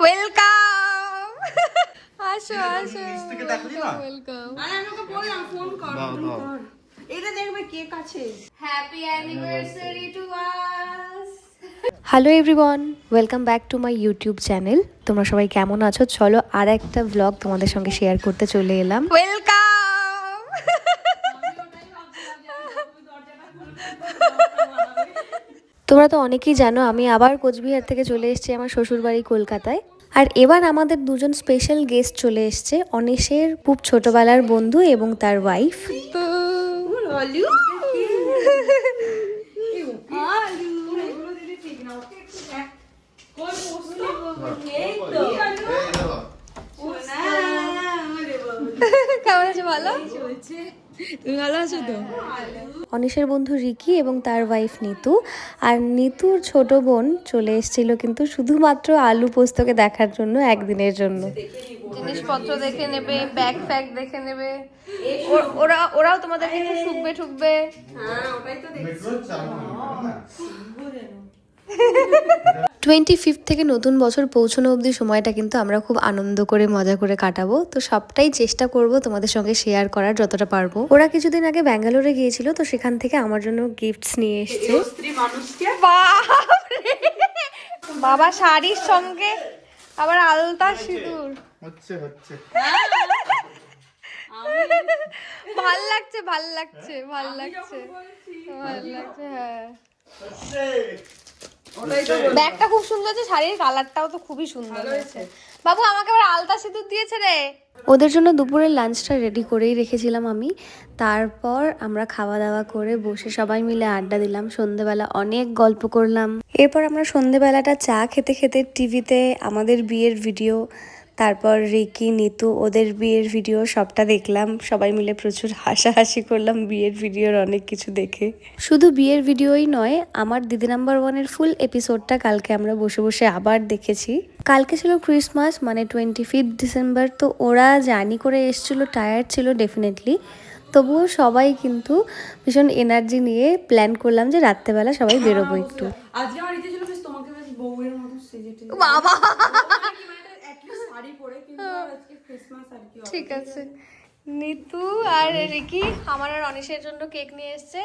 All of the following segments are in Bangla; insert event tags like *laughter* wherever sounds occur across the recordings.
ওয়েলকাম *laughs* আসো আসো। মিষ্টিকে ডাকলি না? ওয়েলকাম আরে আমি ওকে বললাম ফোন কর ফোন কর। এটা দেখবে কেক আছে happy anniversary to us hello everyone welcome back to my YouTube channel তোমরা সবাই কেমন আছো? চলো আর একটা ব্লগ তোমাদের সঙ্গে শেয়ার করতে চলে এলাম। ওয়েলকাম তোমরা তো অনেকেই জানো, আমি আবার কোচবিহার থেকে চলে এসেছি আমার শ্বশুরবাড়ি কলকাতায়। আর এবার আমাদের দুজন স্পেশাল গেস্ট চলে এসছে, অনিশের খুব ছোটবেলার বন্ধু এবং তার ওয়াইফ আলু কেমন আছে ভালো তুমি ভালো আছো তো অনিশের বন্ধু রিকি এবং তার ওয়াইফ নিতু। আর নিতুর ছোট বোন চলে এসেছিল কিন্তু শুধুমাত্র আলু পোস্তকে দেখার জন্য একদিনের জন্য। জিনিসপত্র দেখে নেবে ব্যাগ ফ্যাগ দেখে নেবে। ওর- ওরা ওরাও তোমাদের একটু ঠুকবে ঠুকবে। হ্যাঁ ওটাই তো দেখছি। *laughs* টোয়েন্টি ফিফথ থেকে নতুন বছর পৌঁছানো অবধি সময়টা কিন্তু আমরা খুব আনন্দ করে মজা করে কাটাবো। তো সবটাই চেষ্টা করব তোমাদের সঙ্গে শেয়ার করার যতটা পারব। ওরা কিছুদিন আগে ব্যাঙ্গালোরে গিয়েছিল তো সেখান থেকে আমার জন্য গিফটস নিয়ে এসছে। বাবা শাড়ির সঙ্গে আবার আলতা সিঁদুর। হচ্ছে হচ্ছে। *laughs* ভালো লাগছে ভালো লাগছে ভালো লাগছে। ভালো লাগছে হ্যাঁ। ব্যাগটা খুব সুন্দর আছে শাড়ির কালারটাও তো খুবই সুন্দর হয়েছে। বাবু আমাকে আবার আলতা সিঁদুর দিয়েছে রে। ওদের জন্য দুপুরের লাঞ্চটা রেডি করেই রেখেছিলাম আমি। তারপর আমরা খাওয়া দাওয়া করে বসে সবাই মিলে আড্ডা দিলাম। সন্ধেবেলা অনেক গল্প করলাম। এরপর আমরা সন্ধেবেলাটা চা খেতে খেতে টিভিতে আমাদের বিয়ের ভিডিও তারপর রিকি নিতু ওদের বিয়ের ভিডিও সবটা দেখলাম। সবাই মিলে প্রচুর হাসাহাসি করলাম বিয়ের ভিডিওর অনেক কিছু দেখে। শুধু বিয়ের ভিডিওই নয় আমার দিদি নাম্বার ওয়ানের ফুল এপিসোডটা কালকে আমরা বসে বসে আবার দেখেছি। কালকে ছিল ক্রিসমাস মানে টোয়েন্টি ফিফথ ডিসেম্বর তো ওরা জার্নি করে এসছিল টায়ার্ড ছিল ডেফিনেটলি তবুও সবাই কিন্তু ভীষণ এনার্জি নিয়ে প্ল্যান করলাম যে রাত্রেবেলা সবাই বেরোবো একটু। আজকে আমার ইচ্ছে ছিল তোমাকে বউয়ের মতো সেজে বাবা অ্যাটলিস্ট শাড়ি পরে কিন্তু আর আজকে ক্রিসমাস আর কি ঠিক আছে। নিতু আর রিকি আমার আর অনিশের জন্য কেক নিয়ে এসেছে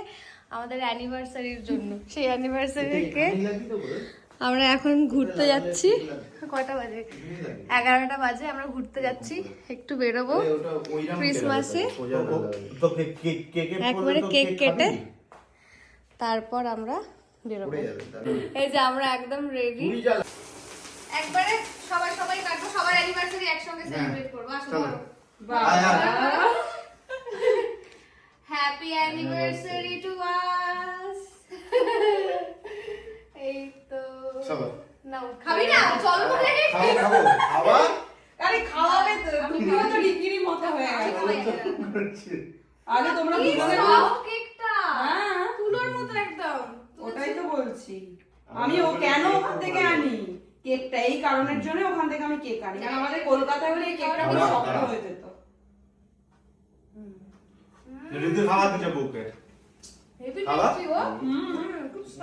আমাদের অ্যানিভার্সারির জন্য। সেই অ্যানিভার্সারির কেক। আমরা এখন ঘুরতে যাচ্ছি। কয়টা বাজে? এগারোটা বাজে আমরা ঘুরতে যাচ্ছি। একটু বেরোবো। ক্রিসমাসে একবারে কেক কেটে তারপর আমরা বেরোবো। এই যে আমরা একদম রেডি একবারে সবাই সবাই কাটবো সবার অ্যানিভার্সারি একসঙ্গে সেলিব্রেট করব আসো হ্যাপি অ্যানিভার্সারি টু আস এই তো। সবাই। নাও খাবি না? চল। বলে খাব খাব। আবার আরে খাওয়াবে তো তুমিও তো ডিকিরি মতো হয়ে গেছো। আগে তোমরা সফট কেকটা হ্যাঁ। তুলোর মতো একদম। ওটাই তো বলছি। আমি ও কেন ওখান থেকে আনি? কেকটা এই কারণের জন্য ওখান থেকে আমি কেক আনি। কারণ আমাদের কলকাতায় হলে এই কেকটা খুব শক্ত হয়ে যেত। ঋতু খাওয়া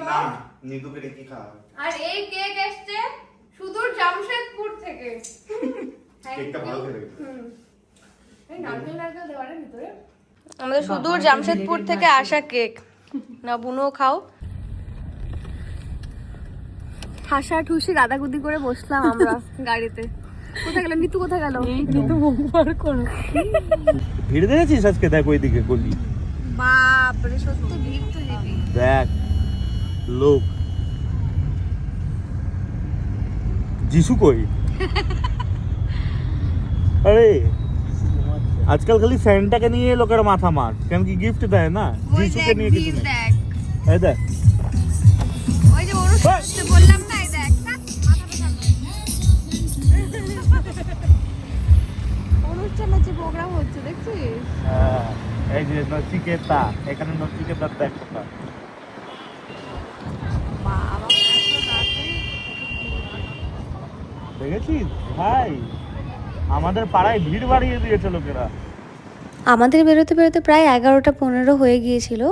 না নিতুকে খাওয়া? আর এই কেক এসছে সুদূর জামশেদপুর থেকে। কেকটা ভালো করে হুম। এই নারকেল নারকেল দেওয়ার ভিতরে। আমাদের সুদূর জামশেদপুর থেকে আসা কেক। না বুনো খাও। হাসা ঠুসি গাদাগুদি করে বসলাম আমরা *laughs* গাড়িতে। কোথায় গেল? নিতু কোথায় গেল? নিতু করো ভিড় দেখেছিস আজকে? দেখ ওইদিকে গলি। বাপ রে সত্যি ভিড় তো দেখ লোক। যিশু কই? *laughs* আরে আজকাল খালি স্যান্টাকে নিয়ে লোকের মাথা মার। কেন কি গিফট দেয় না? যিশুকে নিয়ে কিছু নেই। দেখ। এই দেখ। ওই যে বললাম নচিকেতা এখানে নচিকেতার দেখ কথা। দেখেছিস? ভাই আমাদের পাড়ায় ভিড় বাড়িয়ে দিয়েছে লোকেরা। আমাদের বেরোতে বেরোতে প্রায় এগারোটা পনেরো হয়ে গিয়েছিল।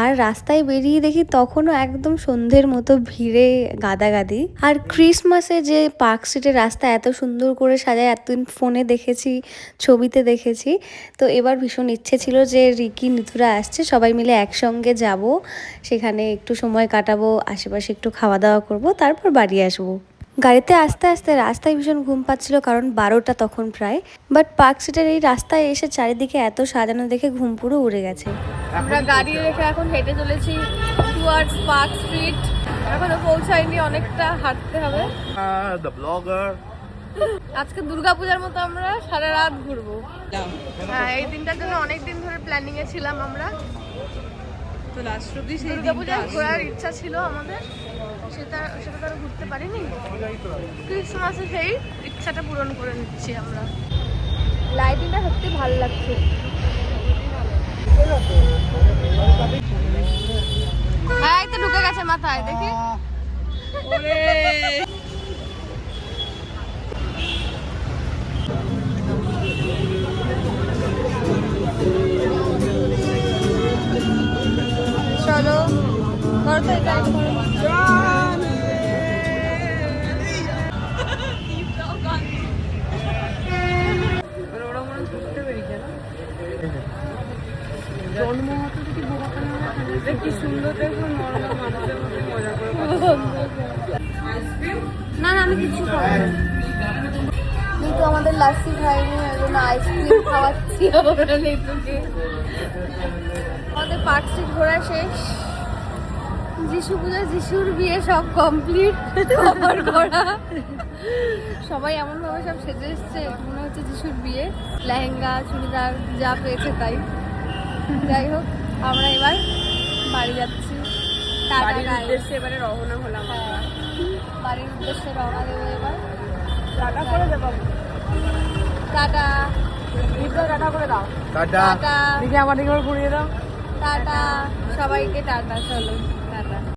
আর রাস্তায় বেরিয়ে দেখি তখনও একদম সন্ধ্যের মতো ভিড়ে গাদাগাদি। আর ক্রিসমাসে যে পার্ক স্ট্রিটের রাস্তা এত সুন্দর করে সাজায়, এতদিন ফোনে দেখেছি, ছবিতে দেখেছি, তো এবার ভীষণ ইচ্ছে ছিল যে রিকি, নিতুরা আসছে, সবাই মিলে একসঙ্গে যাব, সেখানে একটু সময় কাটাবো, আশেপাশে একটু খাওয়া দাওয়া করব, তারপর বাড়ি আসব। গাড়িতে আস্তে আস্তে রাস্তায় ভীষণ ঘুম পাচ্ছিল কারণ বারোটা তখন প্রায়। বাট পার্ক স্ট্রিটের এই রাস্তায় এসে চারিদিকে এত সাজানো দেখে ঘুম পুরো উড়ে গেছে। আমরা গাড়ি রেখে এখন হেঁটে চলেছি টুয়ার্ডস পার্ক স্ট্রিট এখনও পৌঁছাইনি অনেকটা হাঁটতে হবে। দ্য ব্লগার আজকে দুর্গাপূজার মতো আমরা সারা রাত ঘুরবো। হ্যাঁ এই দিনটার জন্য অনেক দিন ধরে প্ল্যানিং এ ছিলাম আমরা। তো লাস্ট অব্দি সেই দুর্গাপূজায় ঘোরার ইচ্ছা ছিল আমাদের। সেটা সেটা তো ঘুরতে পারিনি। ক্রিসমাসে সেই ইচ্ছাটা পূরণ করে নিচ্ছি আমরা। লাইটিংটা সত্যি ভালো লাগছে। এই তো ঢুকে গেছে মাথায় দেখি। সুন্দর দেখো নর্মাল মানুষের মধ্যে মজা করে না না, আমি কিছু। কিন্তু আমাদের লাস্সি খাইনি ওই আইসক্রিম খাওয়াচ্ছি আমরা নেতুকে আমাদের পার্ক ঘোরা শেষ। যিশু পূজা, যিশুর বিয়ে সব কমপ্লিট আবার ঘোরা। সবাই এমন ভাবে সব সেজে এসছে, মনে হচ্ছে যিশুর বিয়ে। লেহেঙ্গা, চুড়িদার যা পেয়েছে তাই। যাই হোক আমরা এবার বাড়ি যাচ্ছি। বাড়ির উদ্দেশ্যে এবারে রওনা হলাম হ্যাঁ, বাড়ির উদ্দেশ্যে রওনা দেবো এবার। টাটা করে দেবো। টাটা। টাটা করে দাও। টাটা। আমার দিকে ঘুরিয়ে দাও। টাটা। সবাইকে টাটা চলো।